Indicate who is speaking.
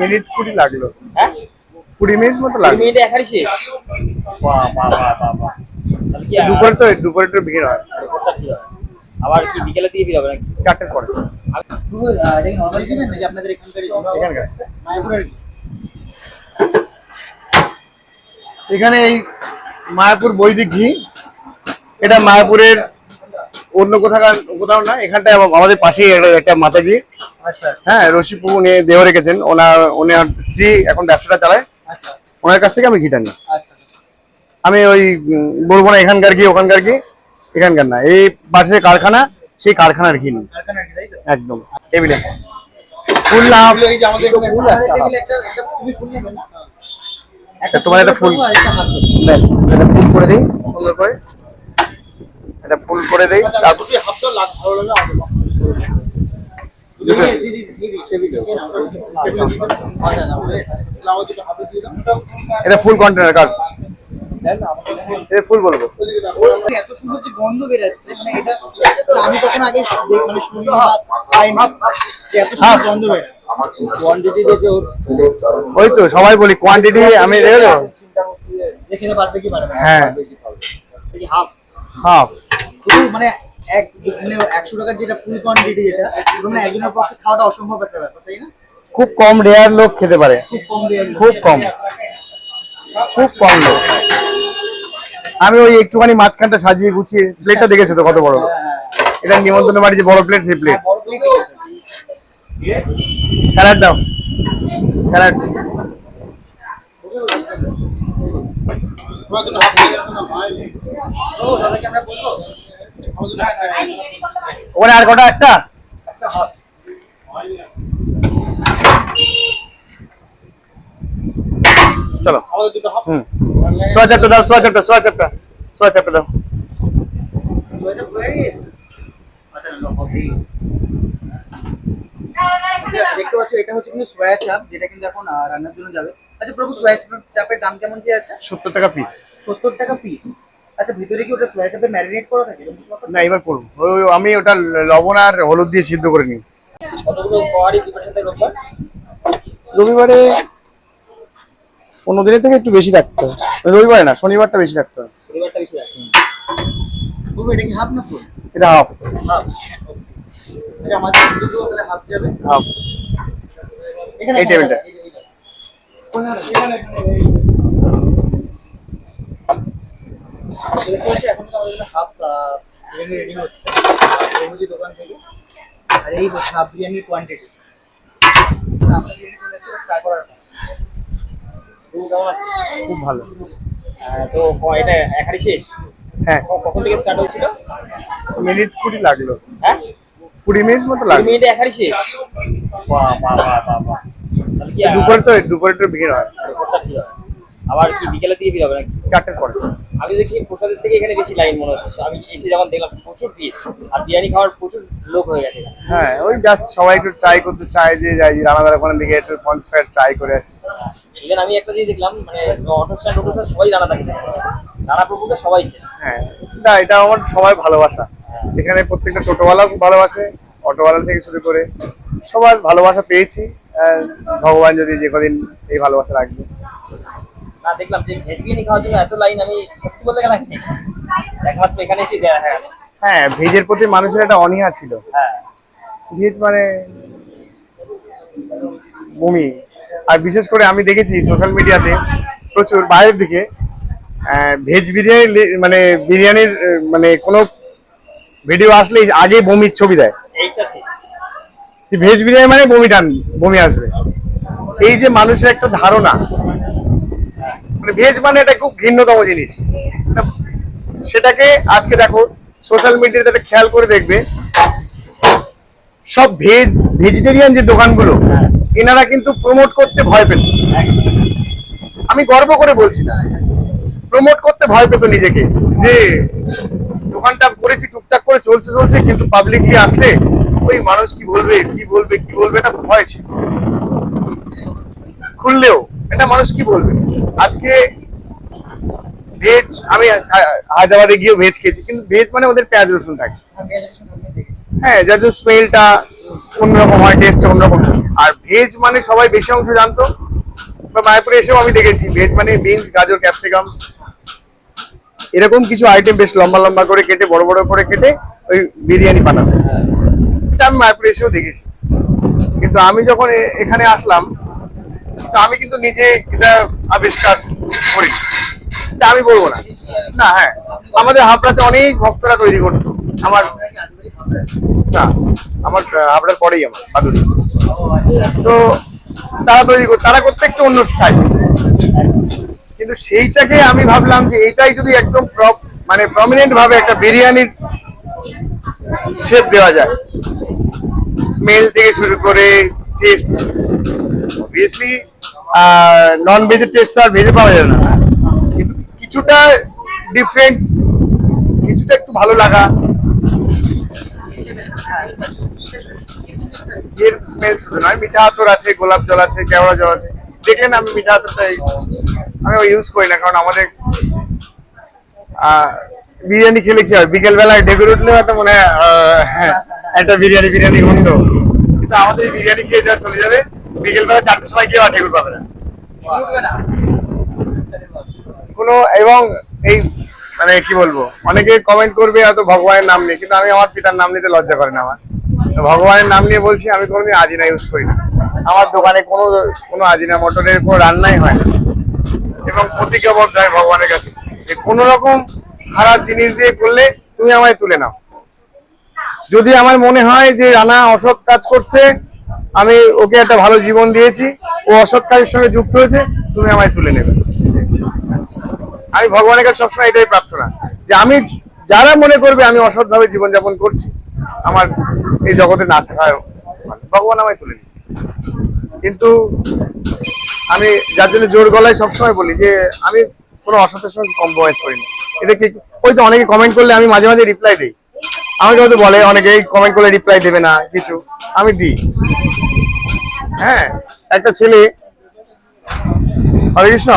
Speaker 1: Minute কুড়ি লাগল।
Speaker 2: হ্যাঁ
Speaker 1: কুড়ি মিনিট মতো লাগল।
Speaker 2: মিনিটে শেষ? বাহ
Speaker 1: দুপুরে তো দুপুরে একটু ভিড় হয়?
Speaker 2: আবার কি বিকেলে দিয়ে ফিরে হবে নাকি?
Speaker 1: চারটের পরে।
Speaker 3: পুরো আহ, এটা কি নর্মাল দিবেন নাকি আপনাদের এখানকারই
Speaker 1: এখানকার।
Speaker 3: মায়াপুরের
Speaker 1: এখানে এই মায়াপুর বৈদিক ঘি। এটা মায়াপুরের অন্য কোথাও কোথাও না এখানটায় আমা- আমাদের পাশেই একটা- একটা মাতাজি।
Speaker 3: আচ্ছা
Speaker 1: হ্যাঁ রশিপু উনি দেহ রেখেছেন। ওনার ওনার স্ত্রী এখন ব্যবসাটা চালায়।
Speaker 3: আচ্ছা।
Speaker 1: ওনার কাছ থেকে আমি ঘিটা নিই
Speaker 3: আচ্ছা।
Speaker 1: আমি ওই বলব না এখানকার ঘি ওখানকার ঘি। এখানকার না। এই পাশে কারখানা সেই কারখানার ঘি নিই।
Speaker 3: কি,
Speaker 1: একদম। টেবিলে। ফুল না
Speaker 3: একটা একটা একটা
Speaker 1: তোমার একটা ফুল।
Speaker 3: একটা
Speaker 1: ব্যাস এটা ফুল করে দিই। সুন্দর করে। এটা ফুল করে দিই। তারপর
Speaker 3: আচ্ছা, না,
Speaker 1: এটা ফুল কন্টেনার কার? এটা ফুল বলব।
Speaker 3: এত সুন্দর যে গন্ধ বেরাচ্ছে মানে এটা আমি কখনো আগে দে- মানে পাইনি। এত সুন্দর গন্ধ বের কোয়ান্টিটি দেখে
Speaker 1: ওই তো সবাই বলি কোয়ান্টিটি আমি
Speaker 3: দেখে পারবে কি পারবে না।
Speaker 1: হ্যাঁ।
Speaker 3: হাফ মানে এক মানে একশো টাকার যেটা ফুল কোয়ান্টিটি যেটা পুরো মানে একজনের পক্ষে খাওয়াটা অসম্ভব একটা ব্যাপার তাই না?
Speaker 1: খুব কম রেয়ার লোক খেতে পারে।
Speaker 3: খুব কম রেয়ার
Speaker 1: খুব কম। খুব কম লোক। আমি ওই একটুখানি মাঝখানটা সাজিয়ে গুছিয়ে প্লেটটা দেখেছ তো কত বড়? এটা নিমন্ত্রণ বাড়ি যে বড় প্লেট সেই প্লেট
Speaker 3: বড় প্লেট
Speaker 1: স্যালাড দাও। স্যালাড
Speaker 3: আমরা বলব?
Speaker 1: ওখানে আর কটা একটা? চলো। হুম। সোয়া চাপটা দাও সোয়া চাপটা সোয়া চাপটা সোয়া চাপটা দাও।
Speaker 3: দেখতে পাচ্ছ এটা হচ্ছে কিন্তু সোয়া চাপ যেটা কিন্তু এখন রান্নার জন্য যাবে। আচ্ছা প্রভু সোয়া চাপ- চাপের দাম কেমন কি আছে?
Speaker 1: সত্তর টাকা পিস
Speaker 3: সত্তর টাকা পিস আচ্ছা ভিতরে কি ওটা সোয়া চাপে ম্যারিনেট করা থাকে?
Speaker 1: না এবার করব ওই আমি ওটা লবণ আর হলুদ দিয়ে সিদ্ধ করে নিই।
Speaker 2: কতগুলো পাওয়ারই প্রিপারেশন থাকে রোববার?
Speaker 1: রবিবারে অন্য দিনের থেকে একটু বেশি রাখতে হয় রবিবারে না শনিবারটা বেশি রাখতে হয়
Speaker 2: পরিবারটা বেশি রাখে
Speaker 3: প্রভু এটা কি হাফ না ফুল
Speaker 1: এটা হাফ
Speaker 3: হাফ এটা আমাদের দুটো তাহলে হাফ যাবে?
Speaker 1: হাফ
Speaker 3: এখানে
Speaker 1: এই টেবিলটা।
Speaker 3: কোথায়? দেখতে পাচ্ছি এখন কিন্তু আমাদের হাফ বিরিয়ানি রেডি হচ্ছে। প্রভুজি দোকান থেকে। আর এই হাফ বিরিয়ানির কোয়ান্টিটি আমরা বিরিয়ানি চলে এসেছি ট্রাই করার
Speaker 2: তুমি কেমন আছিস
Speaker 1: খুব ভালো।
Speaker 2: তো এটা একারই শেষ?
Speaker 1: হ্যাঁ।
Speaker 2: কখন থেকে স্টার্ট হয়েছিল?
Speaker 1: মিনিট কুড়ি লাগল।
Speaker 2: হ্যাঁ?
Speaker 1: কুড়ি মিনিট মতো লাগল।
Speaker 2: মিনিটে একারই শেষ? বাহ বাহ বাহ বাহ বাহ। তাহলে
Speaker 1: দুপুরে তো দুপুরে একটু ভিড় হয়?
Speaker 2: আবার কি বিকেলে দিয়ে ফিরে হবে নাকি?
Speaker 1: চারটের পরে।
Speaker 2: আমি দেখি প্রসাদের থেকে এখানে বেশি লাইন মনে হচ্ছে। আমি এসে যখন দেখলাম প্রচুর ভিড় আর বিরিয়ানি খাওয়ার প্রচুর লোক হয়ে গেছে
Speaker 1: হ্যাঁ ওই জাস্ট সবাই একটু ট্রাই করতে চায় যে যাই রানাদার ওখানে দিকে একটু পঞ্চাশ ট্রাই করে আসি।
Speaker 2: ইভেন আমি একটা জিনিস দেখলাম মানে অটো স্ট্যান্ড অটো স্ট্যান্ড সবাই জানা থাকে রানা প্রভুকে সবাই চেনে।
Speaker 1: হ্যাঁ না এটা আমার সবাই ভালোবাসা। এখানে প্রত্যেকটা টোটোওয়ালাও খুব ভালোবাসে অটোওয়ালা থেকে শুরু করে সবার ভালোবাসা পেয়েছি। ভগবান যদি যে কদিন এই ভালোবাসা রাখবে।
Speaker 2: না দেখলাম যে ভেজ বিরিয়ানি খাওয়ার জন্য এত লাইন আমি সত্যি বলতে নেই একমাত্র এখানে এসে দেখা গেল
Speaker 1: হ্যাঁ ভেজের প্রতি মানুষের একটা অনীহা ছিল।
Speaker 2: হ্যাঁ।
Speaker 1: ভেজ মানে বমি। আর বিশেষ করে আমি দেখেছি সোশ্যাল মিডিয়াতে প্রচুর বাইরের দিকে ভেজ বিরিয়ানি মানে বিরিয়ানির মানে কোনো ভিডিও আসলেই আগে বমির ছবি দেয়।
Speaker 2: এইটা
Speaker 1: ভেজ বিরিয়ানি মানে বমি টান বমি আসবে। এই যে মানুষের একটা ধারণা মানে ভেজ মানে এটা খুব ঘৃণ্যতম জিনিস। সেটাকে আজকে দেখো সোশ্যাল মিডিয়াতে একটা খেয়াল করে দেখবে। সব ভেজ ভেজিটেরিয়ান যে দোকানগুলো, এনারা কিন্তু প্রমোট করতে ভয় পেত। আমি গর্ব করে বলছি না। প্রমোট করতে ভয় পেত নিজেকে। যে দোকানটা করেছি, টুকটাক করে চলছে চলছে, কিন্তু পাবলিকলি আসলে ওই মানুষ কি বলবে কি বলবে কি বলবে, এটা ভয় ছিল। খুললেও এটা মানুষ কি বলবে? আজকে ভেজ আমি হায়দ্রাবাদে গিয়েও ভেজ খেয়েছি কিন্তু ভেজ মানে ওদের পেঁয়াজ রসুন থাকে।
Speaker 3: দেখেছি।
Speaker 1: হ্যাঁ যার জন্য স্মেলটা অন্যরকম হয় টেস্ট অন্যরকম আর ভেজ মানে সবাই বেশি অংশ জানতো বা মায়াপুরে এসেও আমি দেখেছি ভেজ মানে বিনস গাজর ক্যাপসিকাম এরকম কিছু আইটেম বেশ লম্বা লম্বা করে কেটে বড় বড় করে কেটে ওই বিরিয়ানি বানাতে এটা আমি মায়াপুরে এসেও দেখেছি। কিন্তু আমি যখন এখানে আসলাম আমি কিন্তু নিজে এটা আবিষ্কার করি। আমি বলব না। না হ্যাঁ। আমাদের হাবড়াতে অনেক ভক্তরা তৈরি করতো। আমার না, আমার হাবড়ার পরেই আমার
Speaker 3: আচ্ছা
Speaker 1: তো তারা তৈরি করতো তারা করতে একটু অন্য স্টাইল কিন্তু সেইটাকে আমি ভাবলাম যে এটাই যদি একদম মানে প্রমিনেন্ট ভাবে একটা বিরিয়ানির শেপ দেওয়া যায়। স্মেল থেকে শুরু করে টেস্ট অবভিয়াসলি নন ভেজের টেস্ট আর ভেজে পাওয়া যাবে না। কিন্তু কিছুটা ডিফারেন্ট কিছুটা একটু ভালো লাগা। এর স্মেল শুধু নয় মিঠা আতর আছে গোলাপ জল আছে কেওড়া জল আছে। দেখলেন আমি মিঠা আতরটা আমি ইউজ করি না কারণ আমাদের বিরিয়ানি খেলে কি হয়? বিকেল বেলায় ডেকে উঠলেও একটা মনে হয় হ্যাঁ, একটা বিরিয়ানি বিরিয়ানি গন্ধ। কিন্তু আমাদের বিরিয়ানি খেয়ে যা চলে যাবে বিকেল বেলা চারটের সময় গিয়ে আর ঢেকুর পাবে না। কোনো এবং এই মানে কি বলব, অনেকে কমেন্ট করবে হয়তো ভগবানের নাম নিয়ে, কিন্তু আমি আমার পিতার নাম নিতে লজ্জা করে না আমার। ভগবানের নাম নিয়ে বলছি, আমি কোনোদিন আজিনা ইউজ করি না। আমার দোকানে কোনো কোনো আজিনা মটরের কোনো রান্নাই হয় না। এবং প্রতিজ্ঞাবদ্ধ হয় ভগবানের কাছে যে কোনো রকম খারাপ জিনিস দিয়ে করলে তুমি আমায় তুলে নাও। যদি আমার মনে হয় যে রানা অসৎ কাজ করছে আমি ওকে একটা ভালো জীবন দিয়েছি, ও অসৎ কাজের সঙ্গে যুক্ত হয়েছে, তুমি আমায় তুলে নেবে। আমি ভগবানের কাছে সবসময় এটাই প্রার্থনা, যে আমি যারা মনে করবে আমি অসৎভাবে জীবনযাপন করছি, আমার এই জগতে না থাকায় ভগবান আমায় তুলে নিবে। কিন্তু আমি যার জন্য জোর গলায় সবসময় বলি যে আমি কোনো অসতের সঙ্গে কম্প্রোমাইজ করি না এটা কি ওই তো অনেকে কমেন্ট করলে আমি মাঝে মাঝে রিপ্লাই দিই। আমাকে হয়তো বলে, অনেকেই কমেন্ট করলে রিপ্লাই দেবে না, কিছু। আমি দিই। হ্যাঁ একটা ছেলে। হরে কৃষ্ণ।